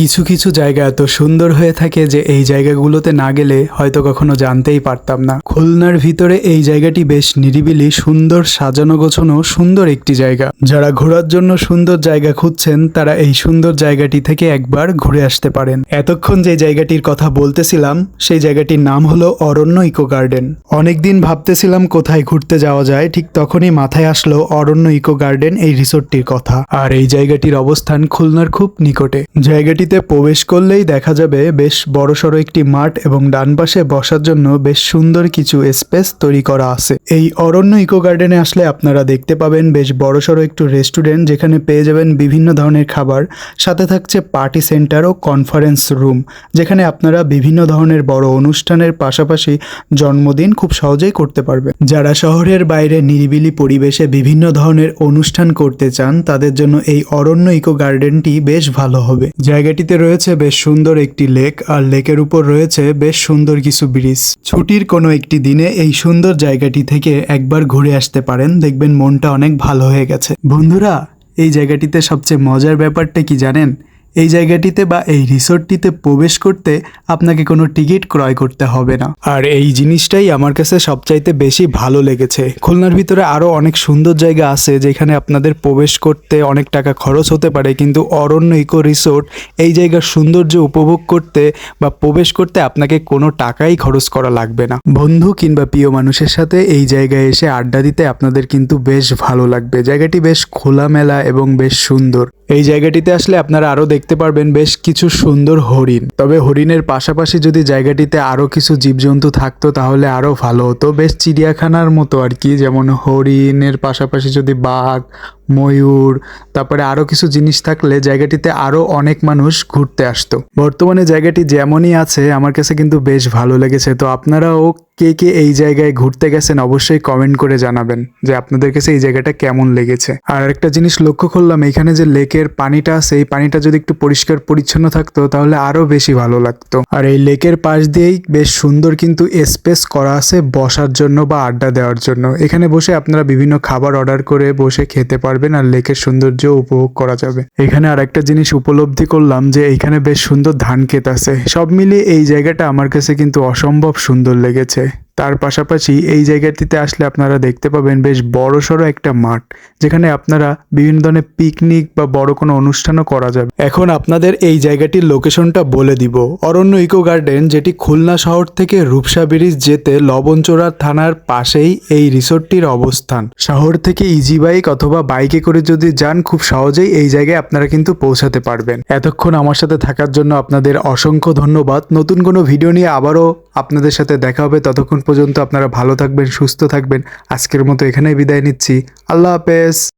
কিছু কিছু জায়গা এত সুন্দর হয়ে থাকে যে এই জায়গাগুলোতে না গেলে হয়তো কখনো জানতেই পারতাম না। খুলনার ভিতরে এই জায়গাটি বেশ নিরিবিলি, সুন্দর সাজানো গোছানো, সুন্দর একটি জায়গা। যারা ঘোরার জন্য সুন্দর জায়গা খুঁজছেন, তারা এই সুন্দর জায়গাটি থেকে একবার ঘুরে আসতে পারেন। এতক্ষণ যে জায়গাটির কথা বলতেছিলাম, সেই জায়গাটির নাম হলো অরণ্য ইকো গার্ডেন। অনেকদিন ভাবতেছিলাম কোথায় ঘুরতে যাওয়া যায়, ঠিক তখনই মাথায় আসলো অরণ্য ইকো গার্ডেন এই রিসোর্টটির কথা। আর এই জায়গাটির অবস্থান খুলনার খুব নিকটে। জায়গাটিতে প্রবেশ করলেই দেখা যাবে বেশ বড়সড় একটি মাঠ এবং ডান পাশে বসার জন্য বেশ সুন্দর কিছু স্পেস তৈরি করা আছে। এই অরণ্য ইকো গার্ডেনে আসলে আপনারা দেখতে পাবেন বেশ বড়সড় একটু রেস্টুরেন্ট যেখানে পেয়ে যাবেন বিভিন্ন ধরনের খাবার। সাথে থাকছে পার্টি সেন্টার ও কনফারেন্স রুম, যেখানে আপনারা বিভিন্ন ধরনের বড় অনুষ্ঠানের পাশাপাশি জন্মদিন খুব সহজেই করতে পারবেন। যারা শহরের বাইরে নিরিবিলি পরিবেশে বিভিন্ন ধরনের অনুষ্ঠান করতে চান, তাদের জন্য এই অরণ্য ইকো গার্ডেনটি বেশ ভালো হবে। জায়গাটিতে রয়েছে বেশ সুন্দর একটি লেক, আর লেকের উপর রয়েছে বেশ সুন্দর কিছু ব্রিজ। ছুটির কোনো একটি দিনে এই সুন্দর জায়গাটি থেকে একবার ঘুরে আসতে পারেন, দেখবেন মনটা অনেক ভালো হয়ে গেছে। বন্ধুরা, এই জায়গাটিতে সবচেয়ে মজার ব্যাপারটা কি জানেন? এই জায়গাটিতে বা এই রিসোর্টটিতে প্রবেশ করতে আপনাকে কোনো টিকিট ক্রয় করতে হবে না। আর এই জিনিসটাই আমার কাছে সবচাইতে বেশি ভালো লেগেছে। খুলনার ভিতরে আরও অনেক সুন্দর জায়গা আছে যেখানে আপনাদের প্রবেশ করতে অনেক টাকা খরচ হতে পারে, কিন্তু অরণ্য ইকো রিসোর্ট এই জায়গার সৌন্দর্য উপভোগ করতে বা প্রবেশ করতে আপনাকে কোনো টাকাই খরচ করা লাগবে না। বন্ধু কিংবা প্রিয় মানুষের সাথে এই জায়গায় এসে আড্ডা দিতে আপনাদের কিন্তু বেশ ভালো লাগবে। জায়গাটি বেশ খোলামেলা এবং বেশ সুন্দর। এই জায়গাটিতে আসলে আপনারা আরও দেখতে পারবেন বেশ কিছু সুন্দর হরিণ। তবে হরিণের পাশাপাশি যদি জায়গাটিতে আরও কিছু জীবজন্তু থাকতো, তাহলে আরও ভালো হতো। বেশ চিড়িয়াখানার মতো আর কি, যেমন হরিণের পাশাপাশি যদি বাঘ, ময়ূর, তারপরে আরও কিছু জিনিস থাকলে জায়গাটিতে আরও অনেক মানুষ ঘুরতে আসতো। বর্তমানে জায়গাটি যেমনই আছে, আমার কাছে কিন্তু বেশ ভালো লেগেছে। তো আপনারাও কে কে এই জায়গায় ঘুরতে গেছেন অবশ্যই কমেন্ট করে জানাবেন যে আপনাদের কাছে এই জায়গাটা কেমন লেগেছে। আর একটা জিনিস লক্ষ্য করলাম, এখানে যে লেকের পানিটা আছে, এই পানিটা যদি একটু পরিষ্কার পরিচ্ছন্ন থাকতো, তাহলে আরও বেশি ভালো লাগতো। আর এই লেকের পাশ দিয়েই বেশ সুন্দর কিন্তু স্পেস করা আছে বসার জন্য বা আড্ডা দেওয়ার জন্য। এখানে বসে আপনারা বিভিন্ন খাবার অর্ডার করে বসে খেতে পারবেন আর লেকের সৌন্দর্য উপভোগ করা যাবে। এখানে আর একটা জিনিস উপলব্ধি করলাম যে এখানে বেশ সুন্দর ধান ক্ষেত আছে। সব মিলিয়ে এই জায়গাটা আমার কাছে কিন্তু অসম্ভব সুন্দর লেগেছে। তার পাশাপাশি এই জায়গাটিতে আসলে আপনারা দেখতে পাবেন বেশ বড় সড়ো একটা মাঠ, যেখানে আপনারা বিভিন্ন ধরনের পিকনিক বা বড় কোনো অনুষ্ঠানও করা যাবে। এখন আপনাদের এই জায়গাটির লোকেশনটা বলে দিব। অরণ্য ইকো গার্ডেন যেটি খুলনা শহর থেকে রূপসা ব্রিজ যেতে লবণচোরা থানার পাশেই এই রিসোর্টটির অবস্থান। শহর থেকে ইজি বাইক অথবা বাইকে করে যদি যান, খুব সহজেই এই জায়গায় আপনারা কিন্তু পৌঁছাতে পারবেন। এতক্ষণ আমার সাথে থাকার জন্য আপনাদের অসংখ্য ধন্যবাদ। নতুন কোনো ভিডিও নিয়ে আবারও আপনাদের সাথে দেখা হবে। ততক্ষণ পর্যন্ত আপনারা ভালো থাকবেন সুস্থ থাকবেন। আজকের মতো এখানেই বিদায় নিচ্ছি। আল্লাহ হাফেজ।